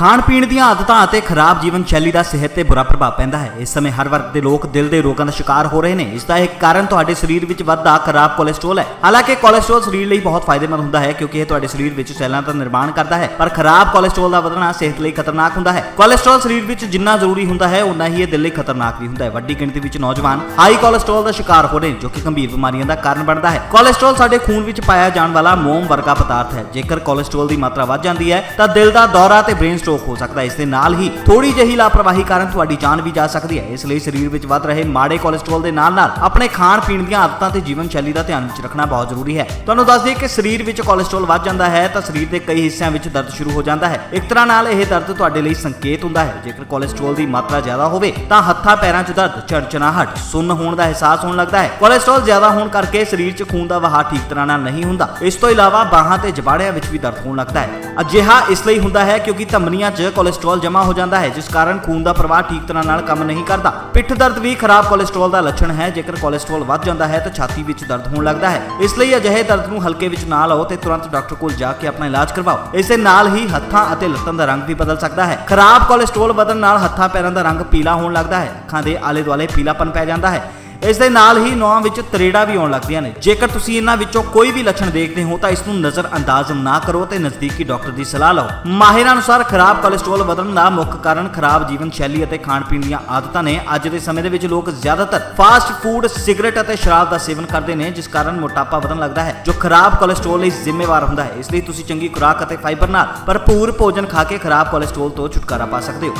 ਖਾਣ ਪੀਣ ਦੀਆਂ ਆਦਤਾਂ ਅਤੇ ਖਰਾਬ ਜੀਵਨ ਸ਼ੈਲੀ ਦਾ ਸਿਹਤ ਤੇ ਬੁਰਾ ਪ੍ਰਭਾਵ ਪੈਂਦਾ ਹੈ। ਇਸ ਸਮੇਂ ਹਰ ਵਰਗ ਦੇ ਲੋਕ ਦਿਲ ਦੇ ਰੋਗਾਂ ਦਾ ਸ਼ਿਕਾਰ ਹੋ ਰਹੇ ਨੇ। ਇਸ ਦਾ ਇੱਕ ਕਾਰਨ ਤੁਹਾਡੇ ਸਰੀਰ ਵਿੱਚ ਵੱਧਦਾ ਖਰਾਬ ਕੋਲੇਸਟ੍ਰੋਲ ਹੈ। ਹਾਲਾਂਕਿ ਕੋਲੇਸਟ੍ਰੋਲ ਸਰੀਰ ਲਈ ਬਹੁਤ ਫਾਇਦੇਮੰਦ ਹੁੰਦਾ ਹੈ ਕਿਉਂਕਿ ਇਹ ਤੁਹਾਡੇ ਸਰੀਰ ਵਿੱਚ ਸੈੱਲਾਂ ਦਾ ਨਿਰਮਾਣ ਕਰਦਾ ਹੈ। ਪਰ ਖਰਾਬ ਕੋਲੇਸਟ੍ਰੋਲ ਦਾ ਵਧਣਾ ਸਿਹਤ ਲਈ ਖਤਰਨਾਕ ਹੁੰਦਾ ਹੈ। ਕੋਲੇਸਟ੍ਰੋਲ ਸਰੀਰ ਵਿੱਚ ਜਿੰਨਾ ਜ਼ਰੂਰੀ ਹੁੰਦਾ ਹੈ ਉਨਾ ਹੀ ਇਹ ਦਿਲ ਲਈ ਖਤਰਨਾਕ ਵੀ ਹੁੰਦਾ ਹੈ। ਵੱਡੀ ਗਿਣਤੀ ਵਿੱਚ ਨੌਜਵਾਨ ਹਾਈ ਕੋਲੇਸਟ੍ਰੋਲ ਦਾ ਸ਼ਿਕਾਰ ਹੋ ਰਹੇ ਨੇ, ਜੋ ਕਿ ਗੰਭੀਰ ਬਿਮਾਰੀਆਂ ਦਾ ਕਾਰਨ ਬਣਦਾ ਹੈ। ਕੋਲੇਸਟ੍ਰੋਲ ਸਾਡੇ ਖੂਨ ਵਿੱਚ ਪਾਇਆ ਜਾਣ ਵਾਲਾ ਮੋਮ ਵਰਗਾ ਪਦਾਰਥ ਹੈ। ਜੇਕਰ ਕੋਲੇਸਟ੍ਰੋਲ ਦੀ ਮਾਤਰਾ ਵੱਧ ਜਾਂਦੀ ਹੈ, ਤਾਂ ਦਿਲ ਦਾ ਦੌਰਾ ਤੇ ਬ੍ਰੇਨ ਸਟ੍ਰੋਕ ਹੋ ਸਕਦਾ ਹੈ। ਇਸ ਦੇ ਨਾਲ ਹੀ ਥੋੜੀ ਜਿਹੀ ਲਾਪਰਵਾਹੀ ਕਾਰਨ ਤੁਹਾਡੀ ਜਾਨ ਵੀ ਜਾ ਸਕਦੀ ਹੈ। ਇਸ ਲਈ ਸਰੀਰ ਵਿੱਚ ਵੱਧ ਰਹੇ ਮਾੜੇ ਕੋਲੇਸਟ੍ਰੋਲ ਦੇ ਨਾਲ ਨਾਲ ਆਪਣੇ ਖਾਣ ਪੀਣ ਦੀਆਂ ਆਦਤਾਂ ਤੇ ਜੀਵਨ ਸ਼ੈਲੀ ਦਾ ਧਿਆਨ ਵਿੱਚ ਰੱਖਣਾ ਬਹੁਤ ਜ਼ਰੂਰੀ ਹੈ। ਤੁਹਾਨੂੰ ਦੱਸ ਦਈਏ ਕਿ ਸਰੀਰ ਵਿੱਚ ਕੋਲੇਸਟ੍ਰੋਲ ਵੱਧ ਜਾਂਦਾ ਹੈ ਤਾਂ ਸਰੀਰ ਦੇ ਕਈ ਹਿੱਸਿਆਂ ਵਿੱਚ ਦਰਦ ਸ਼ੁਰੂ ਹੋ ਜਾਂਦਾ ਹੈ। ਇੱਕ ਤਰ੍ਹਾਂ ਨਾਲ ਇਹ ਦਰਦ ਤੁਹਾਡੇ ਲਈ ਸੰਕੇਤ ਹੁੰਦਾ ਹੈ। ਜੇਕਰ ਕੋਲੇਸਟ੍ਰੋਲ ਦੀ ਮਾਤਰਾ ਜ਼ਿਆਦਾ ਹੋਵੇ ਤਾਂ ਹੱਥਾਂ ਪੈਰਾਂ 'ਚ ਦਰਦ ਚੜਚਨਾਹਟ ਸੁੰਨ ਹੋਣ ਦਾ ਅਹਿਸਾਸ ਹੋਣ ਲੱਗਦਾ ਹੈ। ਕੋਲੇਸਟ੍ਰੋਲ ਜ਼ਿਆਦਾ ਹੋਣ ਕਰਕੇ ਸਰੀਰ 'ਚ ਖੂਨ ਦਾ ਵਹਾਅ ਠੀਕ ਤਰ੍ਹਾਂ ਨਾਲ ਨਹੀਂ ਹੁੰਦਾ। ਇਸ ਤੋਂ ਇਲਾਵਾ ਬਾਹਾਂ ਤੇ ਜਬਾੜਿਆਂ ਵਿੱਚ ਵੀ ਦਰਦ ਹੋਣ ਲੱਗਦਾ ਹੈ। ਅਜਿਹਾ ਇਸ ਲਈ ਹੁੰਦਾ ਹੈ ਕਿਉਂਕਿ ਧਮਨੀ ਧਮਨੀਆਂ 'ਚ ਕੋਲੇਸਟ੍ਰੋਲ ਜਮ੍ਹਾਂ ਹੋ ਜਾਂਦਾ ਹੈ, ਜਿਸ ਕਾਰਨ ਖੂਨ ਦਾ ਪ੍ਰਵਾਹ ਠੀਕ ਤਰ੍ਹਾਂ ਨਾਲ ਕੰਮ ਨਹੀਂ ਕਰਦਾ। ਪਿੱਠ ਦਰਦ ਵੀ ਖਰਾਬ ਕੋਲੇਸਟ੍ਰੋਲ ਦਾ ਲੱਛਣ ਹੈ, ਜੇਕਰ ਕੋਲੇਸਟ੍ਰੋਲ ਵੱਧ ਜਾਂਦਾ ਹੈ ਤਾਂ ਛਾਤੀ ਵਿੱਚ ਦਰਦ ਹੋਣ ਲੱਗਦਾ ਹੈ। ਇਸ ਲਈ ਅਜਿਹੇ ਦਰਦ ਨੂੰ ਹਲਕੇ ਵਿੱਚ ਨਾ ਲਓ ਤੇ ਤੁਰੰਤ ਡਾਕਟਰ ਕੋਲ ਜਾ ਕੇ ਆਪਣਾ ਇਲਾਜ ਕਰਵਾਓ। ਇਸ ਦੇ ਨਾਲ ਹੀ ਹੱਥਾਂ ਅਤੇ ਲੱਤਾਂ ਦਾ ਰੰਗ ਵੀ ਬਦਲ ਸਕਦਾ ਹੈ। ਖਰਾਬ ਕੋਲੇਸਟ੍ਰੋਲ ਵਧਣ ਨਾਲ ਹੱਥਾਂ, ਪੈਰਾਂ ਦਾ ਰੰਗ ਪੀਲਾ ਹੋਣ ਲੱਗਦਾ ਹੈ। ਅੱਖਾਂ ਦੇ ਆਲੇ ਦੁਆਲੇ ਪੀਲਾਪਨ ਪੈ ਜਾਂਦਾ ਹੈ। ਇਸ ਦੇ ਨਾਲ ਹੀ ਨੌਹਾਂ ਵਿੱਚ ਤਰੇੜਾ ਵੀ ਆਉਣ ਲੱਗਦੀਆਂ ਨੇ। ਜੇਕਰ ਤੁਸੀਂ ਇਹਨਾਂ ਵਿੱਚੋਂ ਕੋਈ ਵੀ ਲੱਛਣ ਦੇਖਦੇ ਹੋ, ਤਾਂ ਇਸ ਨੂੰ ਨਜ਼ਰ ਅੰਦਾਜ਼ ਨਾ ਕਰੋ ਤੇ ਨਜ਼ਦੀਕੀ ਡਾਕਟਰ ਦੀ ਸਲਾਹ ਲਓ। ਮਾਹਿਰਾਂ ਅਨੁਸਾਰ ਖਰਾਬ ਕੋਲੇਸਟ੍ਰੋਲ ਵਧਣ ਦਾ ਮੁੱਖ ਕਾਰਨ ਖਰਾਬ ਜੀਵਨ ਸ਼ੈਲੀ ਅਤੇ ਖਾਣ ਪੀਣ ਦੀਆਂ ਆਦਤਾਂ ਨੇ। ਅੱਜ ਦੇ ਸਮੇਂ ਦੇ ਵਿੱਚ ਲੋਕ ਜ਼ਿਆਦਾਤਰ ਫਾਸਟ ਫੂਡ, ਸਿਗਰਟ ਅਤੇ ਸ਼ਰਾਬ ਦਾ ਸੇਵਨ ਕਰਦੇ ਨੇ, ਜਿਸ ਕਾਰਨ ਮੋਟਾਪਾ ਵਧਣ ਲੱਗਦਾ ਹੈ, ਜੋ ਖਰਾਬ ਕੋਲੇਸਟ੍ਰੋਲ ਲਈ ਜ਼ਿੰਮੇਵਾਰ ਹੁੰਦਾ ਹੈ। ਇਸ ਲਈ ਤੁਸੀਂ ਚੰਗੀ ਖੁਰਾਕ ਅਤੇ ਫਾਈਬਰ ਨਾਲ ਭਰਪੂਰ ਭੋਜਨ ਖਾ ਕੇ ਖਰਾਬ ਕੋਲੇਸਟ੍ਰੋਲ ਤੋਂ ਛੁਟਕਾਰਾ ਪਾ ਸਕਦੇ ਹੋ।